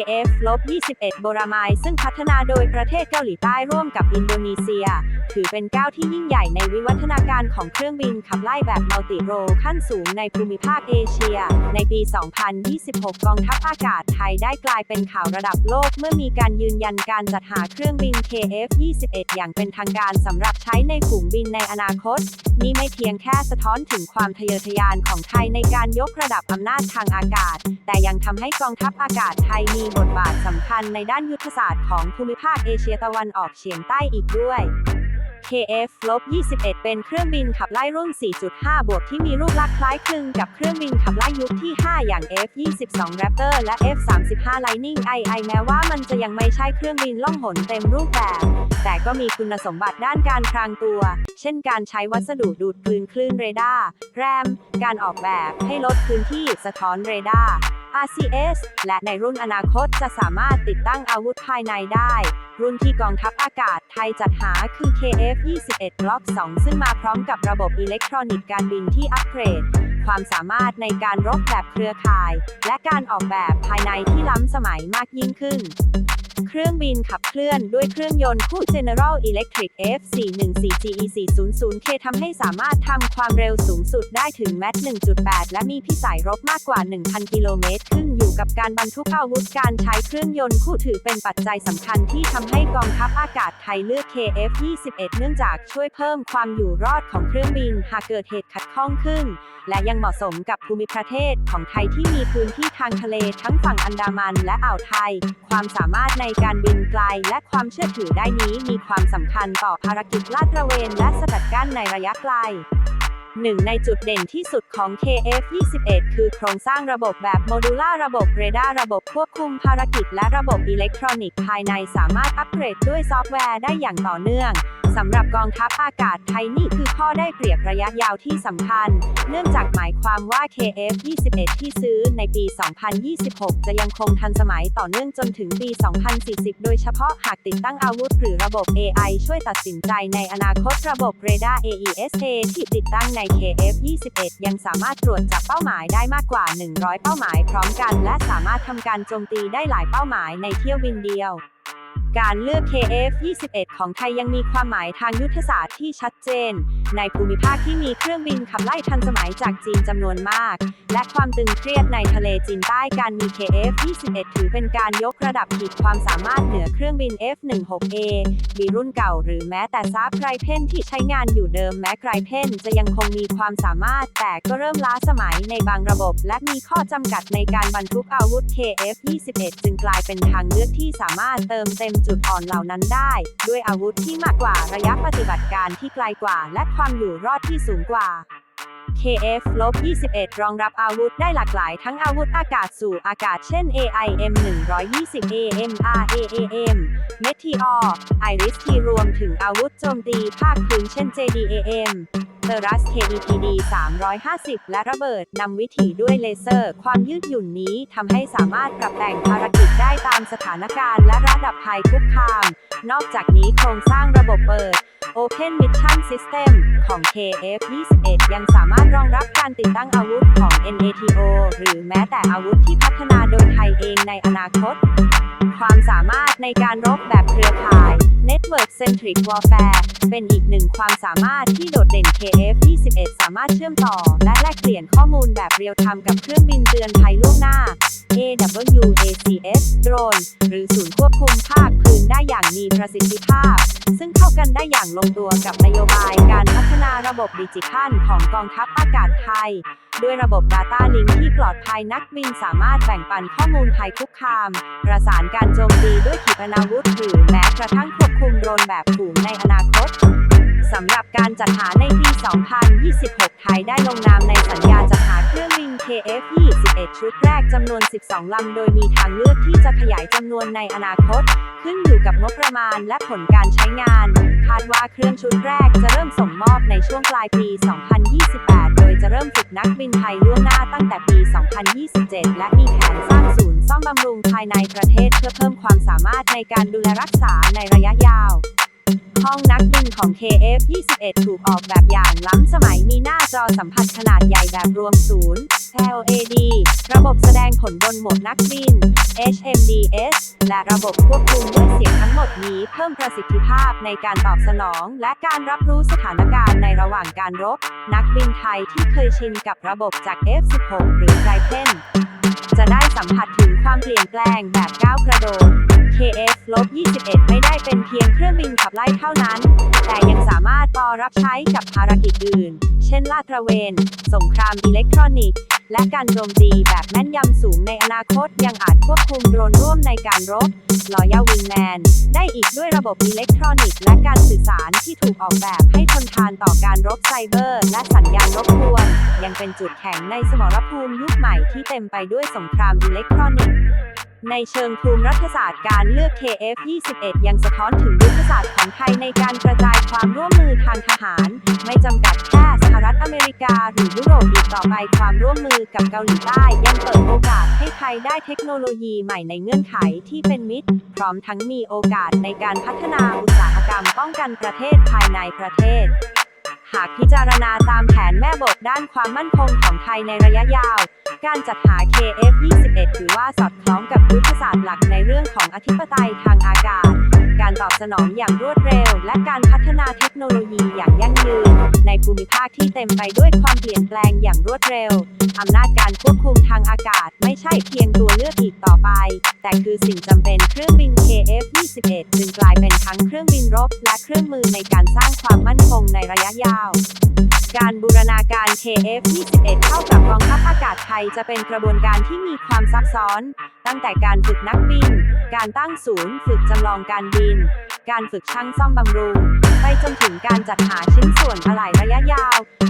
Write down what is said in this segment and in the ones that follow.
KF-21 โบรามายซึ่งพัฒนาโดยประเทศเกาหลีใต้ร่วมกับอินโดนีเซีย ถือเป็นก้าวที่ยิ่งใหญ่ในวิวัฒนาการของเครื่องบินขับไล่แบบมัลติโรขั้นสูงในภูมิภาคเอเชีย ในปี 2026 กองทัพอากาศไทยได้กลายเป็นข่าวระดับโลกเมื่อมีการยืนยันการจัดหาเครื่องบิน KF-21 อย่างเป็นทางการสำหรับใช้ในฝูงบินในอนาคต นี่ไม่เพียงแค่สะท้อนถึงความทะเยอทะยานของไทยในการยกระดับอำนาจทางอากาศ แต่ยังทำให้กองทัพอากาศไทยมีบทบาทสำคัญในด้านยุทธศาสตร์ของภูมิภาคเอเชียตะวันออกเฉียงใต้อีกด้วย KF-21 เป็นเครื่องบินขับไล่รุ่น 4.5 บวกที่มีรูปลักษณ์คล้ายคลึงกับเครื่องบินขับไล่ยุคที่ 5 อย่าง F-22 Raptor และ F-35 Lightning II แม้ว่ามันจะยังไม่ใช่เครื่องบินล่องหนเต็มรูปแบบ แต่ก็มีคุณสมบัติด้านการพรางตัว เช่นการใช้วัสดุดูดกลืนคลื่นเรดาร์ แรม การออกแบบให้ลดพื้นที่สะท้อนเรดาร์ RCS และในรุ่นอนาคตจะสามารถติดตั้งอาวุธภายในได้ รุ่นที่กองทัพอากาศไทยจัดหาคือ KF-21 Block 2 ซึ่งมาพร้อมกับระบบอิเล็กทรอนิกส์การบินที่อัปเกรด ความสามารถในการรบแบบเครือข่าย และการออกแบบภายในที่ล้ำสมัยมากยิ่งขึ้น เครื่องบินขับเคลื่อนด้วยเครื่องยนต์คู่ General Electric F414GE400K ทำให้สามารถทำความเร็วสูงสุดได้ถึงแมท1.8 และมีพิสัยรบมากกว่า 1,000 กิโลเมตร ขึ้นอยู่กับการบรรทุกอาวุธการใช้เครื่องยนต์คู่ถือเป็นปัจจัยสำคัญที่ทำให้กองทัพอากาศไทยเลือก KF-21 เนื่องจากช่วยเพิ่มความอยู่รอดของเครื่องบินหากเกิดเหตุขัดข้องขึ้น และยังเหมาะสมกับภูมิประเทศของไทยที่มีพื้นที่ทางทะเลทั้งฝั่งอันดามันและอ่าวไทย ความสามารถในการบินไกลและความเชื่อถือได้นี้มีความสำคัญต่อภารกิจลาดตระเวนและสกัดกั้นในระยะไกล หนึ่งในจุดเด่นที่สุดของ KF-21 คือโครงสร้างระบบแบบโมดูล่าระบบเรดาร์ระบบควบคุมภารกิจและระบบอิเล็กทรอนิกส์ภายในสามารถอัปเกรดด้วยซอฟต์แวร์ได้อย่างต่อเนื่องสำหรับกองทัพอากาศไทยนี่คือข้อได้เปรียบระยะยาวที่สำคัญ เนื่องจากหมายความว่า KF-21 ที่ซื้อในปี 2026 จะยังคงทันสมัยต่อเนื่องจนถึงปี 2040 โดยเฉพาะหากติดตั้งอาวุธหรือระบบ AI ช่วยตัดสินใจในอนาคตระบบเรดาร์ AESA ที่ติดตั้งในใน KF-21 ยังสามารถตรวจจับเป้าหมายได้มากกว่า 100 เป้าหมายพร้อมกัน และสามารถทำการโจมตีได้หลายเป้าหมายในเที่ยวบินเดียว การเลือก KF-21 ของไทยยังมีความหมายทางยุทธศาสตร์ที่ชัดเจน ในภูมิภาคที่มีเครื่องบินขับไล่ทันสมัยจากจีนจำนวนมาก และความตึงเครียดในทะเลจีนใต้การมี KF-21 ถือเป็นการยกระดับขีดความสามารถเหนือเครื่องบิน F-16A บีรุ่นเก่าหรือแม้แต่ซาบไกรเพนที่ใช้งานอยู่เดิมแม้ไกรเพนจะยังคงมีความสามารถ แต่ก็เริ่มล้าสมัยในบางระบบ และมีข้อจำกัดในการบรรทุกอาวุธ KF-21 จึงกลายเป็นทางเลือกที่สามารถเติมเต็มจุดอ่อนเหล่านั้นได้ ด้วยอาวุธที่มากกว่าระยะปฏิบัติการที่ไกลกว่า และความอยู่รอดที่สูงกว่า KF-21 รองรับอาวุธได้หลากหลายทั้งอาวุธอากาศสู่อากาศเช่น AIM 120 AMR AAM Meteor Iris T รวมถึงอาวุธโจมตีภาคพื้นเช่น JDAM เทอรัส KEPD 350 และระเบิดนำวิถีด้วยเลเซอร์ ความยืดหยุ่นนี้ทำให้สามารถปรับแต่งภารกิจได้ตามสถานการณ์และระดับภัยคุกคาม นอกจากนี้โครงสร้างระบบเปิด Open Mission System ของ KF-21 ยังสามารถรองรับการติดตั้งอาวุธของ NATO หรือแม้แต่อาวุธที่พัฒนาโดยไทยเองในอนาคต ความสามารถในการรบแบบเครือข่าย Network Centric Warfare เป็นอีกหนึ่งความสามารถที่โดดเด่น KF-21 สามารถเชื่อมต่อ และแลกเปลี่ยนข้อมูลแบบเรียลไทม์กับเครื่องบินเตือนภัยล่วงหน้า AWACS โดรนหรือศูนย์ควบคุมภาคพื้นได้อย่างมีประสิทธิภาพ ซึ่งเข้ากันได้อย่างลงตัวกับนโยบายการพัฒนาระบบดิจิทัลของกองทัพอากาศไทย ด้วยระบบ Data Link ที่ปลอดภัยนักบินสามารถแบ่งปันข้อมูลภัยคุกคาม ประสานการโจมตีด้วยขีปนาวุธหรือแม้กระทั่งควบคุมโดรนแบบฝูงในอนาคตสำหรับการจัดหาในปี 2026 ไทยได้ลงนามในสัญญา KF-21 ชุดแรกจำนวน 12 ลำ โดยมีทางเลือกที่จะขยายจำนวนในอนาคต ขึ้นอยู่กับงบประมาณและผลการใช้งาน คาดว่าเครื่องชุดแรกจะเริ่มส่งมอบในช่วงปลายปี 2028 โดยจะเริ่มฝึกนักบินไทยล่วงหน้าตั้งแต่ปี 2027 และมีแผนสร้างศูนย์ซ่อมบำรุงภายในประเทศเพื่อเพิ่มความสามารถในการดูแลรักษาในระยะยาว ห้องนักบินของ KF-21 ถูกออกแบบอย่างล้ำสมัยมีหน้าจอสัมผัสขนาดใหญ่แบบรวมศูนย์ LED ระบบแสดงผลบนหมดนักบิน HMDS และระบบควบคุมด้วยเสียงทั้งหมดนี้เพิ่มประสิทธิภาพในการตอบสนอง และการรับรู้สถานการณ์ในระหว่างการรบ นักบินไทยที่เคยชินกับระบบจาก F16 หรือไรเพน จะได้สัมผัสถึงความเปลี่ยนแปลงแบบก้าวกระโดด KF-21 ไม่ได้เป็นเพียงเครื่องบินขับไล่เท่านั้น แต่ยังสามารถปอรับใช้กับภารกิจอื่น เช่นลาดตระเวน สงครามอิเล็กทรอนิกส์ และการโจมตีแบบแม่นยำสูงในอนาคตยังอาจควบคุมโดรนร่วมในการรบ Loyal Wingman ได้อีกด้วยระบบอิเล็กทรอนิกส์และการสื่อสารที่ถูกออกแบบให้ทนทานต่อการรบไซเบอร์ และสัญญาณรบกวน ยังเป็นจุดแข็งในสมรภูมิยุคใหม่ที่เต็มไปด้วยสงครามอิเล็กทรอนิกส์ในเชิงภูมิรัฐศาสตร์การเลือก KF-21 ยังสะท้อนถึงยุทธศาสตร์ของไทยในการกระจายความร่วมมือทางทหาร ไม่จำกัดแค่ รัฐอเมริกา หรือยุโรปอีกต่อไปความร่วมมือกับเกาหลีใต้ยังเปิดโอกาสให้ไทยได้เทคโนโลยีใหม่ในเงื่อนไขที่เป็นมิตร พร้อมทั้งมีโอกาสในการพัฒนาอุตสาหกรรมป้องกันประเทศภายในประเทศหากพิจารณาตามแผนแม่บทด้านความมั่นคงของไทยในระยะยาว การจัดหา KF-21 ถือว่าสอดคล้องกับยุทธศาสตร์หลักในเรื่องของอธิปไตยทางอากาศ การตอบสนองอย่างรวดเร็ว และการพัฒนาเทคโนโลยีอย่างยั่งยืน ในภูมิภาคที่เต็มไปด้วยความเปลี่ยนแปลงอย่างรวดเร็ว อำนาจการควบคุมทางอากาศไม่ใช่เพียงตัวเลือกอีกต่อไป แต่คือสิ่งจำเป็นเครื่องบิน KF-21 จึงกลายเป็นทั้งเครื่องบินรบ และเครื่องมือในการสร้างความมั่นคงในระยะยาว การบูรณาการ KF-21 เข้ากับกองทัพอากาศไทยจะเป็นกระบวนการที่มีความซับซ้อน ตั้งแต่การฝึกนักบิน การตั้งศูนย์ ฝึกจำลองการบิน การฝึกช่างซ่อมบำรุง ไปจนถึงการจัดหาชิ้นส่วนอะไหล่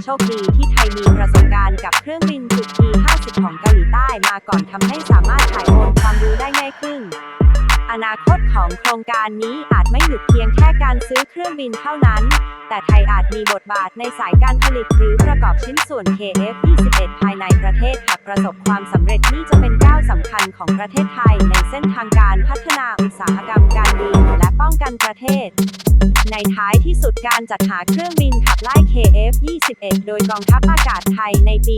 โชคดีที่ไทยมีประสบการณ์กับเครื่องบินฝึก T-50 ของเกาหลีใต้มาก่อนทำให้สามารถถ่ายโอนความรู้ได้ง่ายขึ้น อนาคตของโครงการนี้อาจไม่หยุดเพียงแค่การซื้อเครื่องบินเท่านั้น แต่ไทยอาจมีบทบาทในสายการผลิตหรือประกอบชิ้นส่วน KF-21 ภายในประเทศหากประสบความสำเร็จนี่จะเป็นก้าวสำคัญของประเทศไทย ในเส้นทางการพัฒนาอุตสาหกรรมการบินและป้องกันประเทศ ในท้ายที่สุดการจัดหาเครื่องบินขับไล่ KF-21 โดยกองทัพอากาศไทยในปี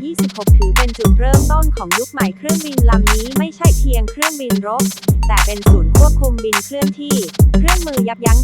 2026 ถือเป็นจุดเริ่มต้นของยุคใหม่เครื่องบินลำนี้ไม่ใช่เพียงเครื่องบินรบ แต่เป็นศูนย์ควบคุมบินเคลื่อนที่ เครื่องมือยับยั้ง